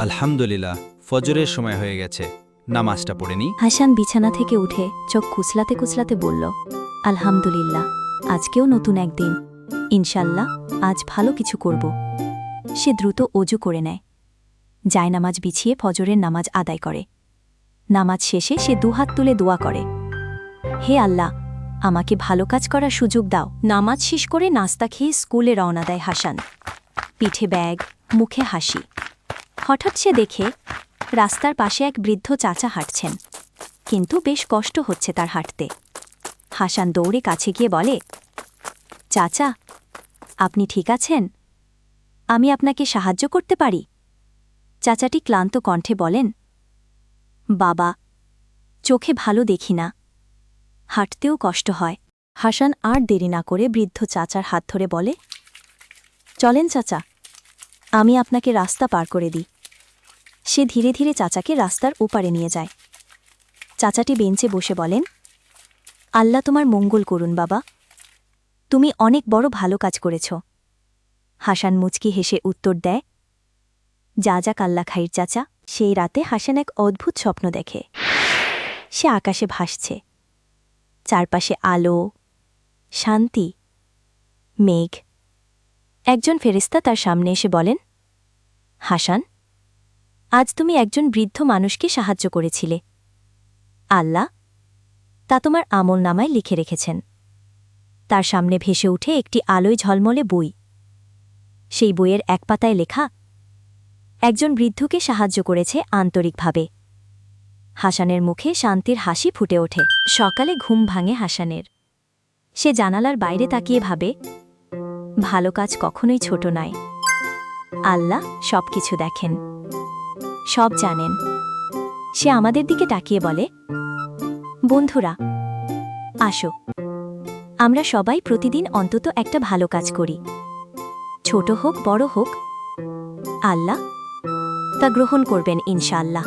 আলহামদুলিল্লাহ, ফজরের সময় হয়ে গেছে। নামাজটা পড়ে নি। হাসান বিছানা থেকে উঠে চোখ কুচলাতে কুচলাতে বলল, আলহামদুলিল্লাহ, আজকেও নতুন একদিন। ইনশাল্লাহ, আজ ভালো কিছু করব। সে দ্রুত অজু করে নেয়। জায়নামাজ বিছিয়ে ফজরের নামাজ আদায় করে। নামাজ শেষে সে দুহাত তুলে দোয়া করে। হে আল্লাহ, আমাকে ভালো কাজ করার সুযোগ দাও। নামাজ শেষ করে নাস্তা খেয়ে স্কুলে রওনা দেয় হাসান। পিঠে ব্যাগ, মুখে হাসি। হঠাৎ সে দেখে রাস্তার পাশে এক বৃদ্ধ চাচা হাঁটছেন। কিন্তু বেশ কষ্ট হচ্ছে তার হাঁটতে। হাসান দৌড়ে কাছে গিয়ে বলে, চাচা, আপনি ঠিক আছেন? আমি আপনাকে সাহায্য করতে পারি? চাচাটি ক্লান্ত কণ্ঠে বলেন, বাবা, চোখে ভালো দেখি না। হাঁটতেও কষ্ট হয়। হাসান আর দেরি না করে বৃদ্ধ চাচার হাত ধরে বলে, চলেন চাচা, আমি আপনাকে রাস্তা পার করে দিই। সে ধীরে ধীরে চাচাকে রাস্তার ওপারে নিয়ে যায়। চাচাটি বেঞ্চে বসে বলেন, আল্লাহ তোমার মঙ্গল করুন বাবা। তুমি অনেক বড় ভালো কাজ করেছ হাসান মুচকি হেসে উত্তর দেয়, যা যা কাল্লা খাইর চাচা, সেই রাতে হাসান এক অদ্ভুত স্বপ্ন দেখে। সে আকাশে ভাসছে। চারপাশে আলো, শান্তি, মেঘ। একজন ফেরেস্তা তার সামনে এসে বলেন, হাসান আজ তুমি একজন বৃদ্ধ মানুষকে সাহায্য করেছিলে। আল্লাহ তা তোমার আমল নামায় লিখে রেখেছেন। তার সামনে ভেসে উঠে একটি আলোয় ঝলমলে বই। সেই বইয়ের এক পাতায় লেখা, একজন বৃদ্ধকে সাহায্য করেছে আন্তরিকভাবে। হাসানের মুখে শান্তির হাসি ফুটে ওঠে। সকালে ঘুম ভাঙে হাসানের। সে জানালার বাইরে তাকিয়ে ভাবে, ভালো কাজ কখনোই ছোট নয়। আল্লাহ সব কিছু দেখেন। সব জানেন। সে আমাদের দিকে তাকিয়ে বলে, বন্ধুরা, আসো। আমরা সবাই প্রতিদিন অন্তত একটা ভালো কাজ করি। ছোট হোক, বড় হোক, আল্লাহ তা গ্রহণ করবেন ইনশাআল্লাহ।